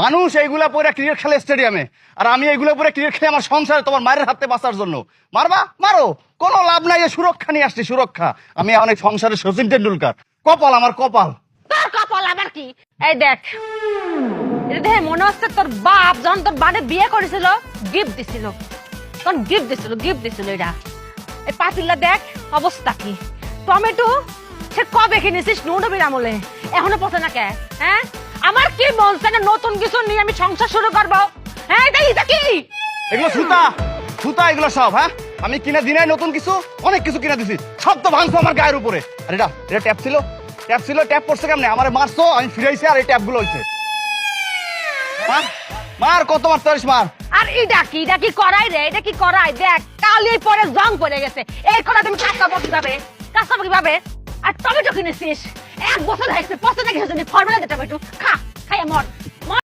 মানুষ এইগুলা পরে ক্রিকেট খেলে স্টেডিয়ামে আর আমি এইগুলা পরে ক্রিকেট খেলে আমার সংসারে তোমার মায়ের হাতে বাঁচার জন্য। মারবা? মারো। কোনো লাভ নাই সুরক্ষা নিয়ে আসছি, সুরক্ষা। আমি অনেক সংসারে সচিন টেন্ডুলকার কপাল আমার কপাল। তোর কপাল আবার কি? এই দেখ। দেখে, মনে হচ্ছে তোর বাপ যখন তোর বানে বিয়ে করেছিল গিফট দিছিল। তখন গিফট দিছিল গিফট দিছিল এটা। এই পাতিল্লা দেখ, অবস্থা কি? টমেটো, সে কবে কিনেছিস? নুনবির আমলে। এখনও পথে না কে? হ্যাঁ? আমার কি মন চায় না নতুন কিছু নিয়ে আমি সংসার শুরু করব? হ্যাঁ এটা এটা কি? এগুলো সুতা। সুতা এগুলো সব হ্যাঁ? আমি কিনে নতুন কিছু অনেক কিছু কিনে দিছি। সব তো ভাঙছো আমার গায়ের উপরে। আর এটা এটা ট্যাপ ছিল। ট্যাপ ছিল ট্যাপ পড়ছে কেমনে? আমার মারছো আমি ফিরাইছি আর এই ট্যাপগুলো হইছে। মার মার কত মারতে পারিস মার? আর এটা কি এটা কি করাই রে? এটা কি করাই? দেখ কালি পরে জং পড়ে গেছে। এই করা তুমি কাঁচাবো কীভাবে কাঁচাবো কীভাবে আর টমেটো কিনেছিস? এক বছর হয়েছে পচে হয়েছে ফর্মুলা টমেটো খা।